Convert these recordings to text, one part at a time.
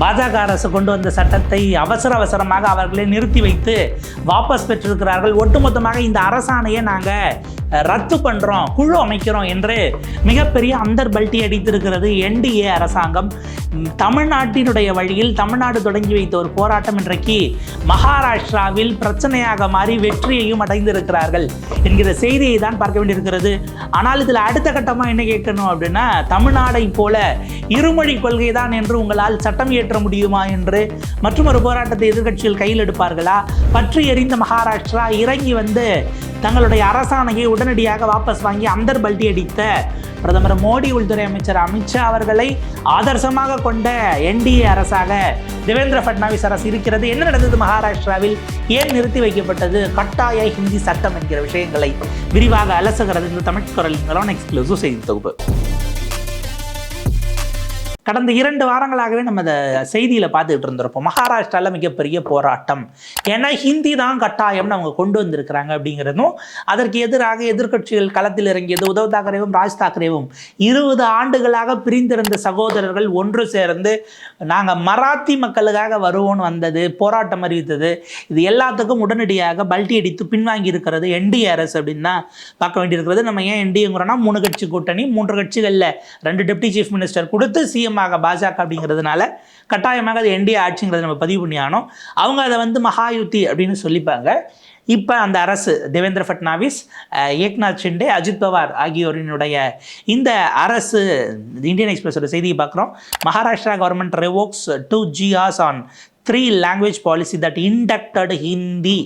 பாஜக அரசு கொண்டு வந்த சட்டத்தை அவசர அவசரமாக அவர்களே நிறுத்தி வைத்து வாபஸ் பெற்றிருக்கிறார்கள். ஒட்டுமொத்தமாக இந்த அரசாணையை நாங்கள் ரத்து பண்ணுறோம் குழு அமைக்கிறோம் என்று மிகப்பெரிய அந்தர்பல்டி அடித்திருக்கிறது என்டிஏ அரசாங்கம். தமிழ்நாட்டினுடைய வழியில் தமிழ்நாடு தொடங்கி வைத்த ஒரு போராட்டம் இன்றைக்கு மகாராஷ்டிராவில் பிரச்சனையாக மாறி வெற்றியையும் அடைந்திருக்கிறார்கள் என்கிற செய்தியை தான் பார்க்க வேண்டியிருக்கிறது. ஆனால் இதில் அடுத்த கட்டமாக என்ன கேட்கணும் அப்படின்னா தமிழ்நாடை போல இருமொழி கொள்கை தான் என்று உங்களால் சட்டம் இயற்ற முடியுமா என்று மற்றும் ஒரு போராட்டத்தை எதிர்க்கட்சிகள் கையில் எடுப்பார்களா? பற்றி எறிந்த மகாராஷ்டிரா இறங்கி வந்து தங்களுடைய அரசாணையை உடனடியாக வாபஸ் வாங்கி அந்தர் பல்டி அடித்த பிரதமர் மோடி உள்துறை அமைச்சர் அமித்ஷா அவர்களை ஆதர்சமாக கொண்ட என்டிஏ அரசாக தேவேந்திர ஃபட்னாவிஸ் அரசு இருக்கிறது. என்ன நடந்தது? மகாராஷ்டிராவில் ஏன் நிறுத்தி வைக்கப்பட்டது? கட்டாய ஹிந்தி சட்டம் என்கிற விஷயங்களை விரிவாக அலசுகிறது இந்த தமிழ் குரல் எக்ஸ்க்ளூசிவ் செய்தி தொகுப்பு. கடந்த இரண்டு வாரங்களாகவே நம்ம இந்த செய்தியில் பார்த்துக்கிட்டு இருந்திருப்போம். மகாராஷ்டிராவில் மிகப்பெரிய போராட்டம். ஏன்னா ஹிந்தி தான் கட்டாயம்னு அவங்க கொண்டு வந்திருக்கிறாங்க அப்படிங்கிறதும் அதற்கு எதிராக எதிர்க்கட்சிகள் களத்தில் இறங்கியது உத்தவ் தாக்கரேவும் ராஜ் தாக்கரேவும். இருபது ஆண்டுகளாக பிரிந்திருந்த சகோதரர்கள் ஒன்று சேர்ந்து நாங்கள் மராத்தி மக்களுக்காக வருவோம்னு வந்தது போராட்டம் அறிவித்தது. இது எல்லாத்துக்கும் உடனடியாக பல்டி அடித்து பின்வாங்கி இருக்கிறது என்டிஏ அரசு அப்படின்னு தான் பார்க்க வேண்டியிருக்கிறது. நம்ம ஏன் என்டிஏங்கிறோன்னா மூணு கட்சி கூட்டணி மூன்று கட்சிகளில் ரெண்டு டெப்டி சீஃப் மினிஸ்டர் கொடுத்து சிஎம் ஆக பாஜக அப்படிங்கிறதுனால கட்டாயமாக அது என்டிஏ ஆட்சிங்கிறத நம்ம பதிவு பண்ணி ஆனோம் அவங்க அதை வந்து மகாயுத்தி அப்படின்னு சொல்லிப்பாங்க. இப்போ அந்த அரசு தேவேந்திர ஃபட்னாவிஸ் ஏக்நாத் ஷிண்டே அஜித் பவார் ஆகியோரினுடைய இந்த அரசு இந்தியன் எக்ஸ்பிரஸோட செய்தியை பார்க்குறோம். Maharashtra government revokes two ஜிஆஸ் on three language policy that inducted Hindi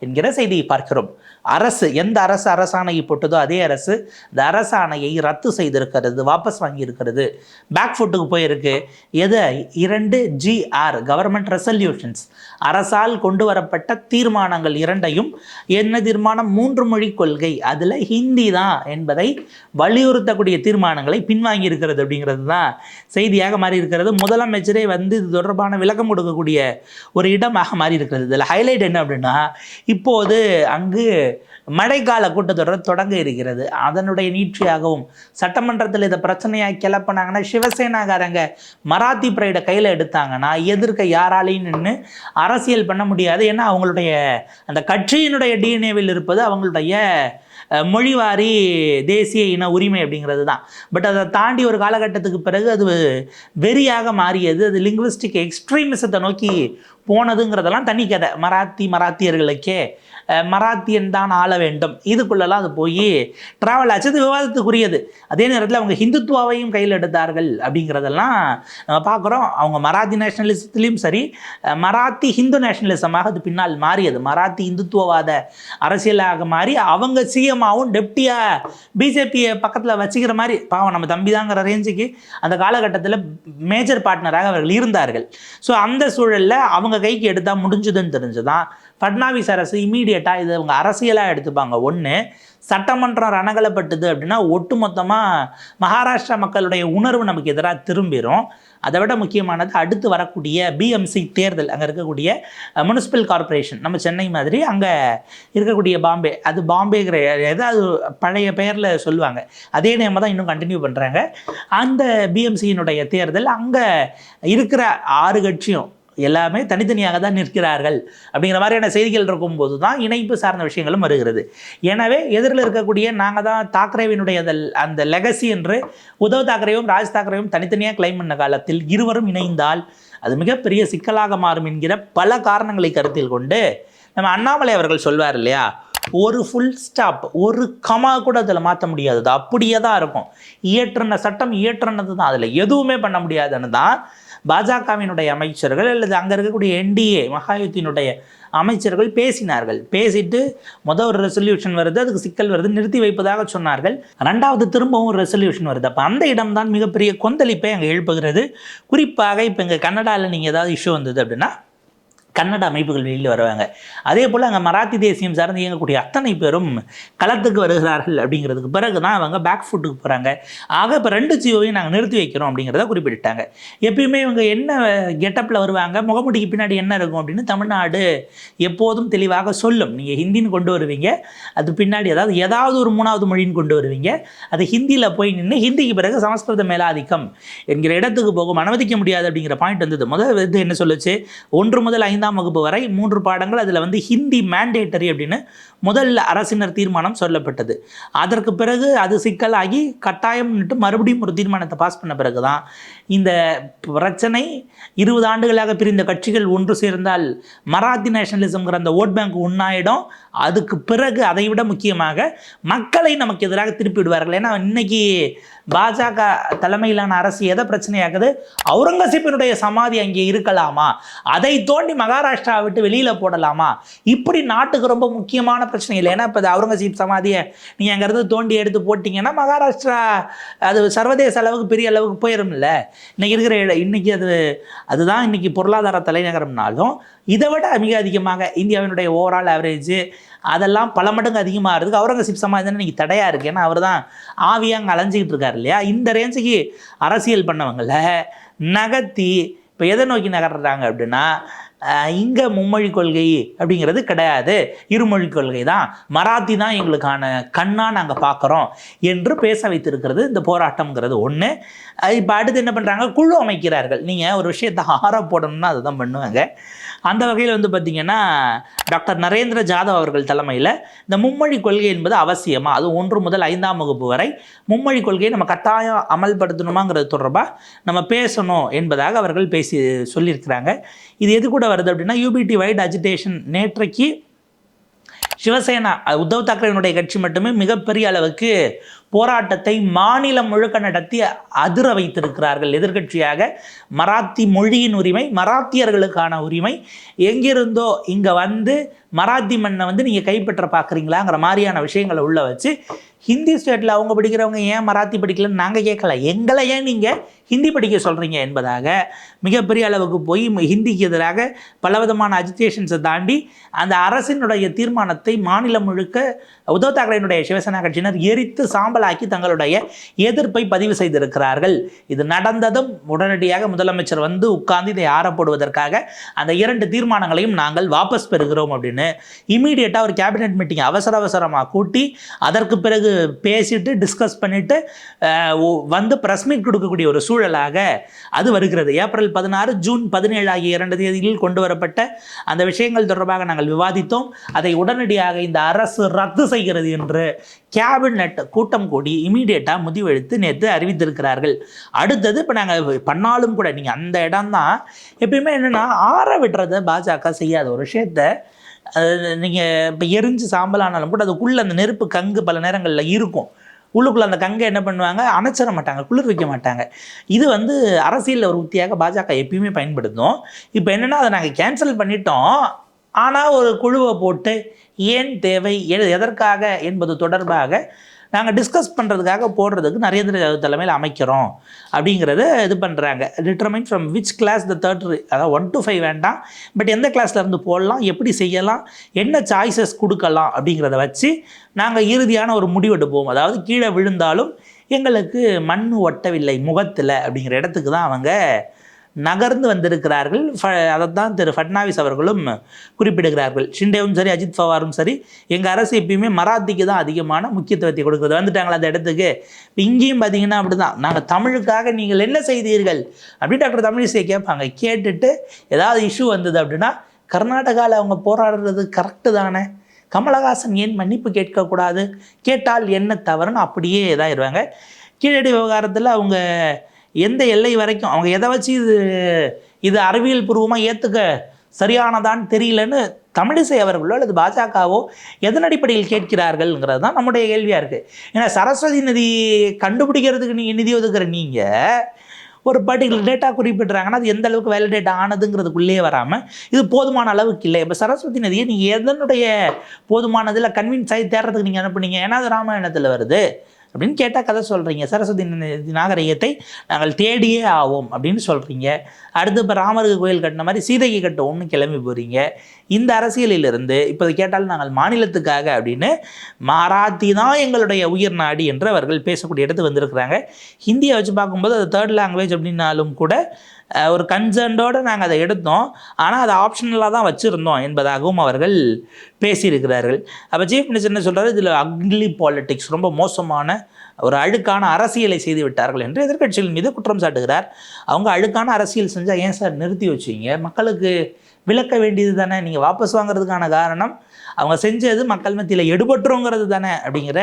என்கிற செய்தியை பார்க்கிறோம். அரசு எந்த அரசு அரசாணையை போட்டதோ அதே அரசு இந்த அரசாணையை ரத்து செய்திருக்கிறது வாபஸ் வாங்கியிருக்கிறது. பேக் ஃபுட்டுக்கு போயிருக்கு. எது? இரண்டு ஜிஆர் கவர்மெண்ட் ரெசல்யூஷன்ஸ் அரசால் கொண்டு வரப்பட்ட தீர்மானங்கள் இரண்டையும் என்ன தீர்மானம்? மூன்று மொழி கொள்கை. அதில் ஹிந்தி தான் என்பதை வலியுறுத்தக்கூடிய தீர்மானங்களை பின்வாங்கி இருக்கிறது அப்படிங்கிறது தான் செய்தியாக மாறி இருக்கிறது முதலமைச்சரே வந்து இது தொடர்பான விளக்கம் கொடுக்கக்கூடிய ஒரு இடமாக மாறி இருக்கிறது இதில் ஹைலைட் என்ன அப்படின்னா இப்போது அங்கு மழைக்கால கூட்டத்தொடர் தொடங்க இருக்கிறது. அதனுடைய நீட்சியாகவும் சட்டமன்றத்தில் இதை பிரச்சனையாக கிளப்பினாங்கன்னா சிவசேனாக்காரங்க மராத்தி பிரைடை கையில் எடுத்தாங்கன்னா எதிர்க்க யாராலையும் நின்று அரசியல் பண்ண முடியாது. ஏன்னா அவங்களுடைய அந்த கட்சியினுடைய டிஎன்ஏவில் இருப்பது அவங்களுடைய மொழிவாரி தேசிய இன உரிமை அப்படிங்கிறது தான். பட் அதை தாண்டி ஒரு காலகட்டத்துக்கு பிறகு அது வெறியாக மாறியது. அது லிங்குவிஸ்டிக் எக்ஸ்ட்ரீமிசத்தை நோக்கி போனதுங்கிறதெல்லாம் தனி கதை. மராத்தி மராத்தியர்களுக்கே மராத்தியன் தான் ஆள வேண்டும். இதுக்குள்ளெல்லாம் அது போய் ட்ராவல் ஆச்சு. அது விவாதத்துக்குரியது. அதே நேரத்தில் அவங்க ஹிந்துத்துவாவையும் கையில் எடுத்தார்கள் அப்படிங்கிறதெல்லாம் நம்ம பார்க்குறோம். அவங்க மராத்தி நேஷனலிசத்துலேயும் சரி மராத்தி ஹிந்து நேஷனலிசமாக அது பின்னால் மாறியது. மராத்தி இந்துத்துவவாத அரசியலாக மாறி அவங்க சிஎம்மாவும் டெப்டியாக பிஜேபியை பக்கத்தில் வச்சுக்கிற மாதிரி பாவம் நம்ம தம்பி தாங்கிற ரேஞ்சுக்கு அந்த காலகட்டத்தில் மேஜர் பார்ட்னராக அவர்கள் இருந்தார்கள். ஸோ அந்த சூழலில் அவங்க கைக்கு எடுத்தால் முடிஞ்சுதுன்னு தெரிஞ்சுதான். ஃபட்னாவிஸ் அரசு இமீடியட்டாக இது அவங்க அரசியலாக எடுத்துப்பாங்க. ஒன்று சட்டமன்றம் ரணகலப்பட்டது அப்படின்னா ஒட்டுமொத்தமாக மகாராஷ்டிரா மக்களுடைய உணர்வு நமக்கு எதிராக திரும்பிடும் அதை விட முக்கியமானது அடுத்து வரக்கூடிய பிஎம்சி தேர்தல் அங்கே இருக்கக்கூடிய முனிசிபல் கார்ப்பரேஷன் நம்ம சென்னை மாதிரி அங்கே இருக்கக்கூடிய பாம்பே. அது பாம்பேங்கிற ஏதாவது பழைய பெயரில் சொல்லுவாங்க. அதே நேம் தான் இன்னும் கண்டினியூ பண்ணுறாங்க அந்த பிஎம்சியினுடைய தேர்தல் அங்கே இருக்கிற ஆறு கட்சியும் எல்லாமே தனித்தனியாக தான் நிற்கிறார்கள் அப்படிங்கிற மாதிரியான செய்திகள் இருக்கும்போது தான் இணைப்பு சார்ந்த விஷயங்களும் வருகிறது. எனவே எதிரில் இருக்கக்கூடிய நாங்கள் தான் தாக்கரேவினுடைய அந்த அந்த லெகசி என்று உத்தவ் தாக்கரேவும் ராஜ் தாக்கரேவும் தனித்தனியாக கிளைம் பண்ண காலத்தில் இருவரும் இணைந்தால் அது மிகப்பெரிய சிக்கலாக மாறும் என்கிற பல காரணங்களை கருத்தில் கொண்டு நம்ம அண்ணாமலை அவர்கள் சொல்வார் இல்லையா? ஒரு ஃபுல் ஸ்டாப் ஒரு கமா கூட அதில் மாற்ற முடியாது அப்படியே தான் இருக்கும். இயற்றின சட்டம் இயற்றினது தான் அதில் எதுவுமே பண்ண முடியாதுன்னு தான் பாஜகவினுடைய அமைச்சர்கள் அல்லது அங்கே இருக்கக்கூடிய என்டிஏ மகாயுத்தினுடைய அமைச்சர்கள் பேசினார்கள். பேசிட்டு மொதல் ஒரு ரெசல்யூஷன் வருது அதுக்கு சிக்கல் வருது நிறுத்தி வைப்பதாக சொன்னார்கள். ரெண்டாவது திரும்பவும் ஒரு ரெசல்யூஷன் வருது. அப்போ அந்த இடம்தான் மிகப்பெரிய கொந்தளிப்பை அங்கே எழுப்புகிறது. குறிப்பாக இப்போ இங்கே கன்னடாவில் நீங்கள் ஏதாவது இஷ்யூ வந்தது அப்படின்னா கன்னட அமைப்புகள் வெளியில் வருவாங்க. அதே போல் அங்கே மராத்தி தேசியம் சார்ந்து இயங்கக்கூடிய அத்தனை பேரும் களத்துக்கு வருகிறார்கள் அப்படிங்கிறதுக்கு பிறகு தான் அவங்க பேக் ஃபுட்டுக்கு போகிறாங்க ஆக இப்போ ரெண்டு ஜியோவையும் நாங்கள் நிறுத்தி வைக்கிறோம் அப்படிங்கிறத குறிப்பிட்டாங்க எப்பயுமே இவங்க என்ன கெட்டப்பில் வருவாங்க முகமுடிக்கு பின்னாடி என்ன இருக்கும் அப்படின்னு தமிழ்நாடு எப்போதும் தெளிவாக சொல்லும். நீங்கள் ஹிந்தின்னு கொண்டு வருவீங்க அது பின்னாடி அதாவது ஏதாவது ஒரு மூணாவது மொழின்னு கொண்டு வருவீங்க. அது ஹிந்தியில் போய் நின்று ஹிந்திக்கு பிறகு சமஸ்கிருத மேலாதிக்கம் என்கிற இடத்துக்கு போகும். அனுமதிக்க முடியாது அப்படிங்கிற பாயிண்ட் வந்தது. முதல் இது என்ன சொல்லுச்சு? ஒன்று முதல் ஐந்து ஐந்தாம் வகுப்பு வரை மூன்று பாடங்கள் அதில் வந்து ஹிந்தி மேண்டேட்டரி அப்படின்னு முதல்ல அரசினர் தீர்மானம் சொல்லப்பட்டது. அதற்கு பிறகு அது சிக்கலாகி கட்டாயம்னுட்டு மறுபடியும் ஒரு தீர்மானத்தை பாஸ் பண்ண பிறகு தான் இந்த பிரச்சனை இருபது ஆண்டுகளாக பிரிந்த கட்சிகள் ஒன்று சேர்ந்தால் மராத்தி நேஷனலிசம்ங்கிற அந்த ஓட் பேங்க் உண்ணாயிடும். அதுக்கு பிறகு அதை விட முக்கியமாக மக்களை நமக்கு எதிராக திருப்பி விடுவார்கள் ஏன்னா இன்னைக்கு பாஜக தலைமையிலான அரசு எதை பிரச்சனையாகுது அவுரங்கசீப்பினுடைய சமாதி அங்கே இருக்கலாமா? அதை தோண்டி மகாராஷ்டிரா விட்டு வெளியில் போடலாமா? இப்படி நாட்டுக்கு ரொம்ப முக்கியமான பிரச்சனை இல்லை. ஏன்னா இப்போ அவுரங்கசீப் சமாதியை நீங்கள் அங்கேருந்து தோண்டி எடுத்து போட்டிங்கன்னா மகாராஷ்டிரா அது சர்வதேச அளவுக்கு பெரிய அளவுக்கு போயிரும்ல. இன்னைக்கு இருக்கிற இன்னைக்கு அது அதுதான் இன்னைக்கு பொருளாதார தலைநகரம்னாலும் இதை விட மிக அதிகமாக இந்தியாவினுடைய ஓவரால் ஆவரேஜ் அதெல்லாம் பல மடங்கு அதிகமாக இருக்குது அவுரங்கசீப் சமாதி இன்றைக்கி இன்னைக்கு தடையாக இருக்குது ஏன்னா அவர் தான் ஆவியாக அங்கே அலைஞ்சிக்கிட்டு இருக்கார் இல்லையா? இந்த ரேஞ்சுக்கு அரசியல் பண்ணவங்கள நகர்த்தி இப்போ எதை நோக்கி நகர்றாங்க அப்படின்னா இங்கே மும்மொழி கொள்கை அப்படிங்கிறது கிடையாது. இருமொழி கொள்கை தான். மராத்தி தான் எங்களுக்கான கண்ணாக நாங்கள் பார்க்குறோம் என்று பேச வைத்திருக்கிறது இந்த போராட்டம்ங்கிறது ஒன்று இப்போ அடுத்து என்ன பண்ணுறாங்க குழு அமைக்கிறார்கள். நீங்கள் ஒரு விஷயத்தை ஆற போடணும்னா அதுதான் பண்ணுவாங்க. அந்த வகையில் வந்து பார்த்திங்கன்னா டாக்டர் நரேந்திர ஜாதவ் அவர்கள் தலைமையில் இந்த மும்மொழி கொள்கை என்பது அவசியமாக அது ஒன்று முதல் ஐந்தாம் வகுப்பு வரை மும்மொழி கொள்கையை நம்ம கட்டாயம் அமல்படுத்தணுமாங்கிறது தொடர்பாக நம்ம பேசணும் என்பதாக அவர்கள் பேசி சொல்லியிருக்கிறாங்க. இது எது கூட வருது அப்படின்னா யூபிடி வைட் அஜிடேஷன் நேற்றைக்கு சிவசேனா உத்தவ் தாக்கரேனுடைய கட்சி மட்டுமே மிகப்பெரிய அளவுக்கு போராட்டத்தை மாநிலம் முழுக்க நடத்தி அதிர வைத்திருக்கிறார்கள். எதிர்க்கட்சியாக மராத்தி மொழியின் உரிமை மராத்தியர்களுக்கான உரிமை. எங்கிருந்தோ இங்கே வந்து மராத்தி மண்ணை வந்து நீங்கள் கைப்பற்ற பார்க்குறீங்களாங்கிற மாதிரியான விஷயங்களை உள்ள வச்சு ஹிந்தி ஸ்டேட்டில் அவங்க படிக்கிறவங்க ஏன் மராத்தி படிக்கலன்னு நாங்கள் கேட்கல. எங்களை ஏன் நீங்கள் ஹிந்தி படிக்க சொல்கிறீங்க என்பதாக மிகப்பெரிய அளவுக்கு போய் ஹிந்திக்கு எதிராக பலவிதமான அஜிடேஷன்ஸை தாண்டி அந்த அரசினுடைய தீர்மானத்தை மாநிலம் முழுக்க உத்தவ் தாக்கரேனுடைய சிவசேனா கட்சியினர் எரித்து சாம்பலாக்கி தங்களுடைய எதிர்ப்பை பதிவு செய்திருக்கிறார்கள். இது நடந்ததும் உடனடியாக முதலமைச்சர் வந்து உட்கார்ந்து இதை ஆறப்படுவதற்காக அந்த இரண்டு தீர்மானங்களையும் நாங்கள் வாபஸ் பெறுகிறோம் அப்படின்னு இமீடியட்டாக ஒரு கேபினெட் மீட்டிங் அவசர அவசரமாக கூட்டி அதற்கு பிறகு பேசிட்டு டிஸ்கஸ் பண்ணிட்டு வந்து ப்ரெஸ் மீட் கொடுக்கக்கூடிய ஒரு சூழலாக அது வருகிறது. ஏப்ரல் பதினாறு ஜூன் பதினேழு ஆகிய இரண்டு தேதிகளில் கொண்டு வரப்பட்ட அந்த விஷயங்கள் தொடர்பாக நாங்கள் விவாதித்தோம். அதை உடனடியாக இந்த அரசு ரத்து செய்கிறது என்று கேபினெட் கூட்டம் கூடி இமீடியட்டாக முடிவெடுத்து நேற்று அறிவித்திருக்கிறார்கள். அடுத்தது இப்போ நாங்கள் பண்ணாலும் கூட நீங்கள் அந்த இடம் தான் எப்பயுமே என்னென்னா ஆற விடுறத பாஜக செய்யாத ஒரு விஷயத்த நீங்கள் இப்போ எரிஞ்சு சாம்பலானாலும் கூட அதுக்குள்ளே அந்த நெருப்பு கங்கு பல நேரங்களில் இருக்கும். உள்ளுக்குள்ளே அந்த கங்கை என்ன பண்ணுவாங்க? அணைச்சிட மாட்டாங்க குளிர் வைக்க மாட்டாங்க. இது வந்து அரசியலில் ஒரு உத்தியாக பாஜக எப்பயுமே பயன்படுத்தும். இப்போ என்னென்னா அதை நாங்கள் கேன்சல் பண்ணிட்டோம். ஆனால் ஒரு குழுவை போட்டு ஏன் தேவை? எதற்காக? என்பது தொடர்பாக நாங்கள் டிஸ்கஸ் பண்ணுறதுக்காக போடுறதுக்கு நரேந்திர தலைமையில் அமைக்கிறோம் அப்படிங்கிறத இது பண்ணுறாங்க determine from which class the third அதாவது ஒன் டு ஃபைவ் வேண்டாம். பட் எந்த கிளாஸ்லேருந்து போடலாம் எப்படி செய்யலாம் என்ன சாய்ஸஸ் கொடுக்கலாம் அப்படிங்கிறத வச்சு நாங்கள் இறுதியான ஒரு முடிவெடுப்போம் அதாவது கீழே விழுந்தாலும் எங்களுக்கு மண் ஒட்டவில்லை முகத்தில் அப்படிங்கிற இடத்துக்கு தான் அவங்க நகர்ந்து வந்திருக்கிறார்கள். ஃப அதைத்தான் திரு ஃபட்னாவிஸ் அவர்களும் குறிப்பிடுகிறார்கள். ஷிண்டேவும் சரி அஜித் பவாரும் சரி எங்கள் அரசு எப்பயுமே மராத்திக்கு தான் அதிகமான முக்கியத்துவத்தை கொடுக்குறது. வந்துட்டாங்களா அந்த இடத்துக்கு? இப்போ இங்கேயும் பார்த்தீங்கன்னா அப்படி தான் நாங்கள் தமிழுக்காக நீங்கள் என்ன செய்தீர்கள்? அப்படின்னு டாக்டர் தமிழிசை கேட்பாங்க. கேட்டுட்டு ஏதாவது இஷ்யூ வந்தது அப்படின்னா கர்நாடகாவில் அவங்க போராடுறது கரெக்டு தானே. கமலஹாசன் ஏன் மன்னிப்பு கேட்கக்கூடாது? கேட்டால் என்ன தவறுன்னு அப்படியே இதாகிடுவாங்க கீழடி விவகாரத்தில் அவங்க எந்த எல்லை வரைக்கும் அவங்க எதை வச்சு இது இது அறிவியல் பூர்வமாக ஏற்றுக்க சரியானதான்னு தெரியலன்னு தமிழிசை அவர்களோ அல்லது பாஜகவோ எதன் அடிப்படையில் கேட்கிறார்கள்ங்கிறது தான் நம்முடைய கேள்வியாக இருக்குது ஏன்னா சரஸ்வதி நதி கண்டுபிடிக்கிறதுக்கு நீங்கள் நிதி ஒதுக்குற நீங்கள் ஒரு பர்டிகுலர் டேட்டா குறிப்பிட்றாங்கன்னா அது எந்த அளவுக்கு வேலிடேட் ஆனதுங்கிறதுக்குள்ளேயே வராமல் இது போதுமான அளவுக்கு இல்லை. இப்போ சரஸ்வதி நதியை நீங்கள் எதனுடைய போதுமானதில் கன்வின்ஸ் ஆகி தேடுறதுக்கு நீங்கள் அனுப்புனீங்க ஏன்னா அது ராமாயணத்தில் வருது. அப்படின்னு கேட்டால் கதை சொல்கிறீங்க சரஸ்வதி நாகரிகத்தை நாங்கள் தேடியே ஆவோம் அப்படின்னு சொல்கிறீங்க அடுத்து இப்போ ராமருக்கு கோயில் கட்டின மாதிரி சீதைக்கு கட்டுவோம்னு கிளம்பி போகிறீங்க இந்த அரசியலிலிருந்து இப்போ கேட்டால் நாங்கள் மாநிலத்துக்காக அப்படின்னு மாராத்தி தான் எங்களுடைய உயிர் நாடி என்று அவர்கள் பேசக்கூடிய இடத்துக்கு வந்திருக்கிறாங்க. ஹிந்தியை வச்சு பார்க்கும்போது அது தேர்ட் லாங்குவேஜ் அப்படின்னாலும் கூட ஒரு கன்சர்ன்டோடு நாங்கள் அதை எடுத்தோம். ஆனால் அதை ஆப்ஷனலாக தான் வச்சுருந்தோம் என்பதாகவும் அவர்கள் பேசியிருக்கிறார்கள். அப்போ சீஃப் மினிஸ்டர் என்ன சொல்கிறார் இதில் அக்லி பாலிட்டிக்ஸ் ரொம்ப மோசமான ஒரு அழுக்கான அரசியலை செய்து விட்டார்கள் என்று எதிர்க்கட்சிகள் மீது குற்றம் சாட்டுகிறார். அவங்க அழுக்கான அரசியல் செஞ்சால் ஏன் சார் நிறுத்தி வச்சீங்க? மக்களுக்கு விளக்க வேண்டியது தானே? நீங்கள் வாபஸ் வாங்குறதுக்கான காரணம். அவங்க செஞ்சது மக்கள் மத்தியில் எடுபட்டுருங்கிறது தானே அப்படிங்கிற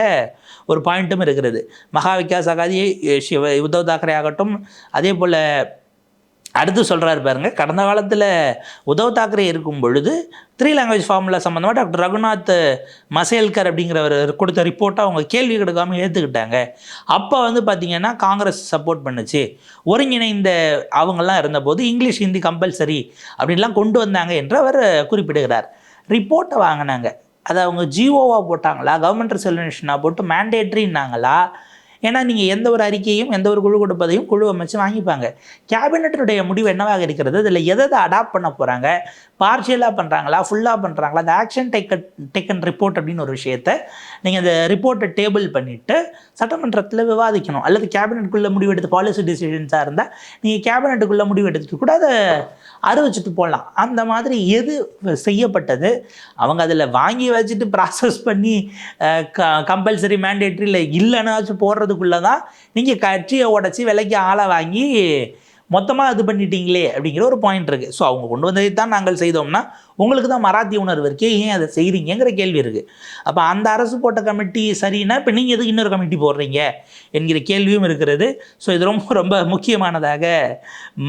ஒரு பாயிண்ட்டும் இருக்கிறது. மகா விகாஸ் அகாதி சிவ உத்தவ் தாக்கரே ஆகட்டும் அதே போல் அடுத்து சொல்கிறாரு பாருங்கள் கடந்த காலத்தில் உத்தவ் தாக்கரே இருக்கும் பொழுது த்ரீ லாங்குவேஜ் ஃபார்முலா சம்மந்தமாக டாக்டர் ரகுநாத் மசேல்கர் அப்படிங்கிறவர் கொடுத்த ரிப்போர்ட்டை அவங்க கேள்வி கெடுக்காமல் ஏற்றுக்கிட்டாங்க அப்போ வந்து பார்த்திங்கன்னா காங்கிரஸ் சப்போர்ட் பண்ணுச்சு. ஒருங்கிணைந்த அவங்கெல்லாம் இருந்தபோது இங்கிலீஷ் ஹிந்தி கம்பல்சரி அப்படின்லாம் கொண்டு வந்தாங்க என்று அவர் குறிப்பிடுகிறார். ரிப்போர்ட்டை வாங்கினாங்க. அதை அவங்க ஜிஓவாக போட்டாங்களா? கவர்மெண்ட் ரெசல்யூஷனாக போட்டு மேண்டேட்ரின்னாங்களா ஏன்னா நீங்கள் எந்த ஒரு அறிக்கையும் எந்த ஒரு குழு கொடுப்பதையும் குழு அமைச்சு வாங்கிப்பாங்க. கேபினட்டினுடைய முடிவு என்னவாக இருக்கிறது? இதில் எதை அடாப்ட் பண்ண போகிறாங்க பார்ஷியலாக பண்ணுறாங்களா ஃபுல்லாக பண்ணுறாங்களா அந்த ஆக்ஷன் டேக்கன் டேக்கன் ரிப்போர்ட் அப்படின்னு ஒரு விஷயத்தை நீங்கள் அந்த ரிப்போர்ட்டை டேபிள் பண்ணிவிட்டு சட்டமன்றத்தில் விவாதிக்கணும். அல்லது கேபினெட்டுக்குள்ளே முடிவெடுத்து பாலிசி டிசிஷன்ஸாக இருந்தால் நீங்கள் கேபினெட்டுக்குள்ளே முடிவெடுத்துட்டு கூட அதை அறிவிச்சிட்டு போடலாம். அந்த மாதிரி எது செய்யப்பட்டது? அவங்க அதில் வாங்கி வச்சுட்டு ப்ராசஸ் பண்ணி கம்பல்சரி மேண்டேட்ரியில் இல்லைன்னாச்சும் போடுறதுக்குள்ளே தான் நீங்கள் கட்சியை உடச்சி விலைக்கு ஆளை வாங்கி மொத்தமாக இது பண்ணிட்டீங்களே அப்படிங்கிற ஒரு பாயிண்ட் இருக்குது ஸோ அவங்க கொண்டு வந்ததை தான் நாங்கள் செய்தோம்னா உங்களுக்கு தான் மராத்தி உணர்வு இருக்கே ஏன் அதை செய்கிறீங்கிற கேள்வி இருக்குது அப்போ அந்த அரசு போட்ட கமிட்டி சரின்னா இப்போ நீங்கள் எதுக்கு இன்னொரு கமிட்டி போடுறீங்க? என்கிற கேள்வியும் இருக்கிறது. ஸோ இது ரொம்ப ரொம்ப முக்கியமானதாக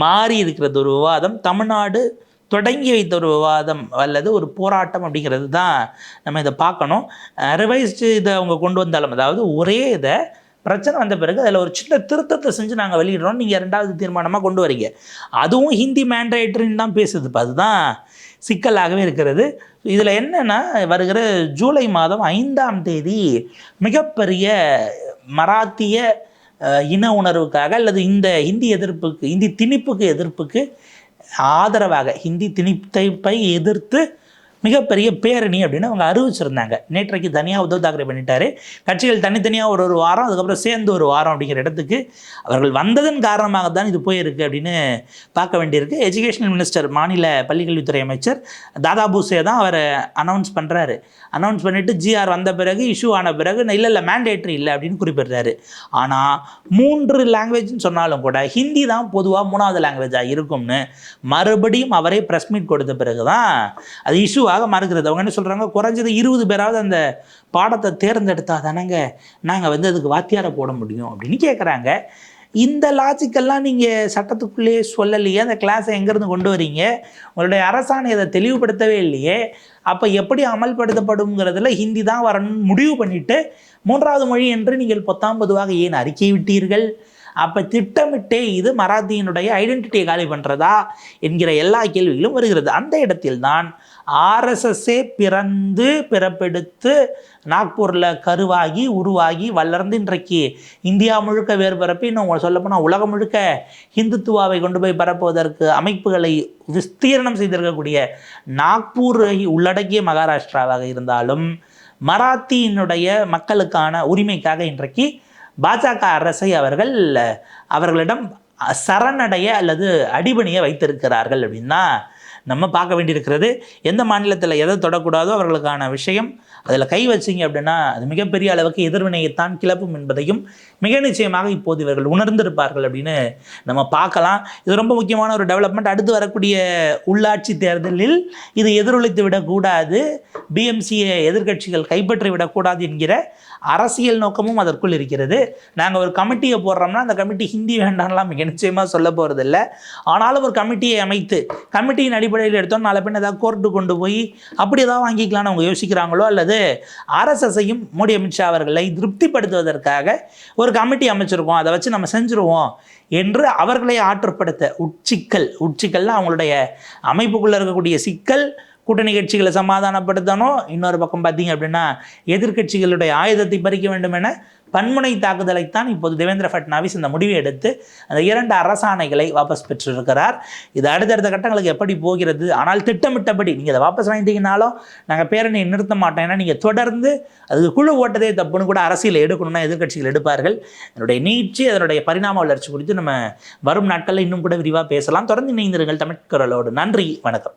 மாறி இருக்கிறது ஒரு விவாதம். தமிழ்நாடு தொடங்கி வைத்த ஒரு விவாதம் அல்லது ஒரு போராட்டம் அப்படிங்கிறது தான் நம்ம இதை பார்க்கணும். ரிவைஸ்டு இதை அவங்க கொண்டு வந்தாலும் அதாவது ஒரே இதை பிரச்சனை வந்த பிறகு அதில் ஒரு சின்ன திருத்தத்தை செஞ்சு நாங்கள் வெளியிடுறோம் நீங்கள் ரெண்டாவது தீர்மானமாக கொண்டு வரீங்க. அதுவும் ஹிந்தி மேண்டேட்ரின்னு தான் பேசுது இப்போ அதுதான் சிக்கலாகவே இருக்கிறது. இதில் என்னென்னா வருகிற ஜூலை மாதம் ஐந்தாம் தேதி மிகப்பெரிய மராத்திய இன உணர்வுக்காக அல்லது இந்த ஹிந்தி எதிர்ப்புக்கு ஹிந்தி திணிப்புக்கு எதிர்ப்புக்கு ஆதரவாக ஹிந்தி திணிப்பை எதிர்த்து மிகப்பெரிய பேரணி அப்படின்னு அவங்க அறிவிச்சிருந்தாங்க. நேற்றைக்கு தனியாக உத்தவ் தாக்கரே பண்ணிட்டாரு. கட்சிகள் தனித்தனியாக ஒரு ஒரு வாரம் அதுக்கப்புறம் சேர்ந்து ஒரு வாரம் அப்படிங்கிற இடத்துக்கு அவர்கள் வந்ததன் காரணமாக தான் இது போயிருக்கு அப்படின்னு பார்க்க வேண்டியிருக்கு. எஜுகேஷனல் மினிஸ்டர் மாநில பள்ளிக்கல்வித்துறை அமைச்சர் தாதா பூசே தான் அவர் அனௌன்ஸ் பண்ணுறாரு அனௌன்ஸ் பண்ணிவிட்டு ஜிஆர் வந்த பிறகு இஷ்யூ ஆன பிறகு இல்லை இல்லை மேண்டேட்ரி இல்லை அப்படின்னு குறிப்பிடுறாரு. ஆனால் மூன்று லாங்குவேஜ்னு சொன்னாலும் கூட ஹிந்தி தான் பொதுவாக மூணாவது லாங்குவேஜாக இருக்கும்னு மறுபடியும் அவரே ப்ரெஸ் மீட் கொடுத்த பிறகு தான் அது இஷ்யூ இஷ்யூவாக மறுக்கிறது அவங்க என்ன சொல்கிறாங்க குறைஞ்சது இருபது பேராவது அந்த பாடத்தை தேர்ந்தெடுத்தா தானேங்க நாங்கள் வந்து அதுக்கு வாத்தியாரை போட முடியும் அப்படின்னு கேட்குறாங்க இந்த லாஜிக்கெல்லாம் நீங்கள் சட்டத்துக்குள்ளேயே சொல்லலையே அந்த கிளாஸை எங்கேருந்து கொண்டு வரீங்க? உங்களுடைய அரசாணை அதை தெளிவுபடுத்தவே இல்லையே. அப்போ எப்படி அமல்படுத்தப்படுங்கிறதுல ஹிந்தி தான் வரணும்னு முடிவு பண்ணிவிட்டு மூன்றாவது மொழி என்று நீங்கள் பொத்தாம் பொதுவாக ஏன் அறிக்கை விட்டீர்கள்? அப்போ திட்டமிட்டே இது மராத்தியினுடைய ஐடென்டிட்டியை காலி பண்ணுறதா என்கிற எல்லா கேள்விகளும் வருகிறது. அந்த இடத்தில்தான் ஆர்எஸ்எஸ்ஸே பிறந்து பிறப்பெடுத்து நாக்பூரில் கருவாகி உருவாகி வளர்ந்து இன்றைக்கு இந்தியா முழுக்க வேறு பரப்பி இன்னும் சொல்லப்போனால் உலகம் முழுக்க ஹிந்துத்துவாவை கொண்டு போய் பரப்புவதற்கு அமைப்புகளை விஸ்தீரணம் செய்திருக்கக்கூடிய நாக்பூரை உள்ளடக்கிய மகாராஷ்டிராவாக இருந்தாலும் மராத்தியினுடைய மக்களுக்கான உரிமைக்காக இன்றைக்கு பாஜக அரசை அவர்கள் அவர்களிடம் சரணடைய அல்லது அடிபணிய வைத்திருக்கிறார்கள் அப்படின்னா நம்ம பார்க்க வேண்டியிருக்கிறது எந்த மாநிலத்தில் எதை தொடக்கூடாதோ அவர்களுக்கான விஷயம் அதில் கை வச்சிங்க அப்படின்னா அது மிகப்பெரிய அளவுக்கு எதிர்வினையைத்தான் கிளப்பும் என்பதையும் மிக நிச்சயமாக இப்போது இவர்கள் உணர்ந்திருப்பார்கள் அப்படின்னு நம்ம பார்க்கலாம். இது ரொம்ப முக்கியமான ஒரு டெவலப்மெண்ட் அடுத்து வரக்கூடிய உள்ளாட்சி தேர்தலில் இது எதிரொலித்து விடக்கூடாது. பிஎம்சியை எதிர்க்கட்சிகள் கைப்பற்றி விடக்கூடாது என்கிற அரசியல் நோக்கமும் அதற்குள் இருக்கிறது. நாங்கள் ஒரு கமிட்டியை போடுறோம்னா அந்த கமிட்டி ஹிந்தி வேண்டாம்லாம் மிக நிச்சயமாக சொல்ல போகிறதில்ல ஆனாலும் ஒரு கமிட்டியை அமைத்து கமிட்டியின் அடிப்படையில் எடுத்தோம் நாளை பின் ஏதாவது கோர்ட்டு கொண்டு போய் அப்படி ஏதாவது வாங்கிக்கலாம்னு அவங்க யோசிக்கிறாங்களோ அல்லது ஆர்எஸ்எஸ்ஸையும் மோடி அமித்ஷா அவர்களை திருப்திப்படுத்துவதற்காக ஒரு கமிட்டி அமைச்சிருக்கோம் அதை வச்சு நம்ம செஞ்சுருவோம் என்று அவர்களை ஆற்றுப்படுத்த உட்சிக்கல் உட்சிக்கல்னால் அவங்களுடைய அமைப்புக்குள்ளே இருக்கக்கூடிய சிக்கல் கூட்டணி கட்சிகளை சமாதானப்படுத்தணும். இன்னொரு பக்கம் பார்த்தீங்க அப்படின்னா எதிர்க்கட்சிகளுடைய ஆயுதத்தை பறிக்க வேண்டும் என பன்முனை தாக்குதலைத்தான் இப்போது தேவேந்திர ஃபட்னாவிஸ் இந்த முடிவை எடுத்து அந்த இரண்டு அரசாணைகளை வாபஸ் பெற்றிருக்கிறார். இது அடுத்தடுத்த கட்டங்களுக்கு எப்படி போகிறது? ஆனால் திட்டமிட்டபடி நீங்கள் அதை வாபஸ் வாங்கிட்டீங்கனாலும் நாங்கள் பேரணியை நிறுத்த மாட்டோம் ஏன்னா நீங்கள் தொடர்ந்து அது குழு ஓட்டதே தப்புன்னு கூட அரசியல் எடுக்கணும்னா எதிர்க்கட்சிகள் எடுப்பார்கள். அதனுடைய நீட்சி அதனுடைய பரிணாம வளர்ச்சி குறித்து நம்ம வரும் நாட்களில் இன்னும் கூட விரிவாக பேசலாம். தொடர்ந்து இணைந்திருங்கள் தமிழ் குரலோடு. நன்றி வணக்கம்.